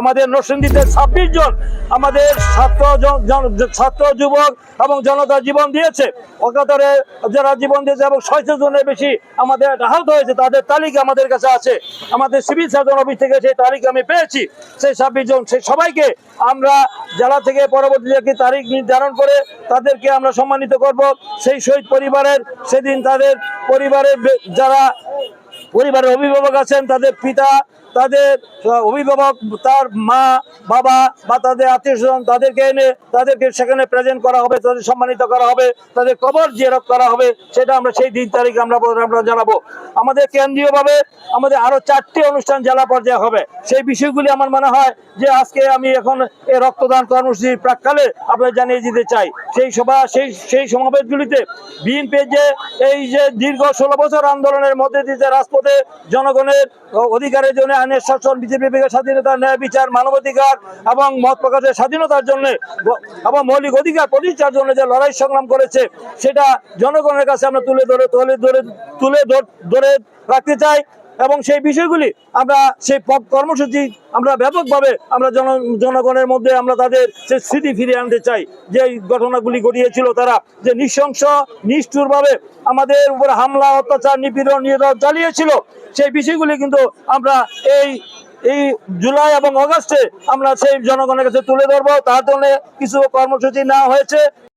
আমাদের নরসিংদীতে ছাব্বিশ জন আমাদের ছাত্র ছাত্র যুবক এবং জনতা জীবন দিয়েছে। অকাতরে যারা জীবন দিয়েছে এবং ছয়শো জনের বেশি আমাদের আহত হয়েছে, তাদের তালিকা আমাদের কাছে আছে। আমাদের সিভিল সার্জন অফিস থেকে সেই তালিকা আমি পেয়েছি। সেই ছাব্বিশ জন, সেই সবাইকে আমরা জেলা থেকে পরবর্তী একটি তারিখ নির্ধারণ করে তাদেরকে আমরা সম্মানিত করব। সেই শহীদ পরিবারের, সেদিন তাদের পরিবারের যারা পরিবারের অভিভাবক আছেন, তাদের পিতা, তাদের অভিভাবক, তার মা, বাবা বা তাদের আত্মীয় স্বজন তাদেরকে এনে, তাদেরকে সেখানে প্রেজেন্ট করা হবে, তাদের সম্মানিত করা হবে, তাদের কবর জিয়ারত করা হবে, সেটা আমরা সেই দিন তারিখ আমরা আমরা জানাব। আমাদের কেন্দ্রীয়ভাবে আমাদের আরও চারটি অনুষ্ঠান জেলা পর্যায়ে হবে। সেই বিষয়গুলি আমার মনে হয় যে আজকে আমি এখন এই রক্তদান কর্মসূচির প্রাককালে আপনাদের জানিয়ে দিতে চাই। সেই সভা, সেই সেই সমাবেশগুলিতে বিএনপির যে এই যে দীর্ঘ ষোলো বছর আন্দোলনের মধ্যে দিয়ে যে রাজপথে জনগণের অধিকারের জন্য আইনের শাসন, বিজেপি স্বাধীনতা, ন্যায় বিচার, মানবাধিকার এবং মত প্রকাশের স্বাধীনতার জন্য এবং মৌলিক অধিকার প্রতিষ্ঠার জন্য যে লড়াই সংগ্রাম করেছে, সেটা জনগণের কাছে আমরা তুলে ধরে তুলে ধরে তুলে ধরে রাখতে চাই। এবং সেই বিষয়গুলি আমরা সেই কর্মসূচি আমরা ব্যাপকভাবে আমরা জন, জনগণের মধ্যে আমরা তাদের সেই স্মৃতি ফিরিয়ে আনতে চাই। যে ঘটনাগুলি ঘটিয়েছিল তারা যে নৃশংস, নিষ্ঠুরভাবে আমাদের উপর হামলা, অত্যাচার, নিপীড়ন নির্যাতন চালিয়েছিল, সেই বিষয়গুলি কিন্তু আমরা এই এই জুলাই এবং অগাস্টে আমরা সেই জনগণের কাছে তুলে ধরবো। তার জন্য কিছু কর্মসূচি নেওয়া হয়েছে।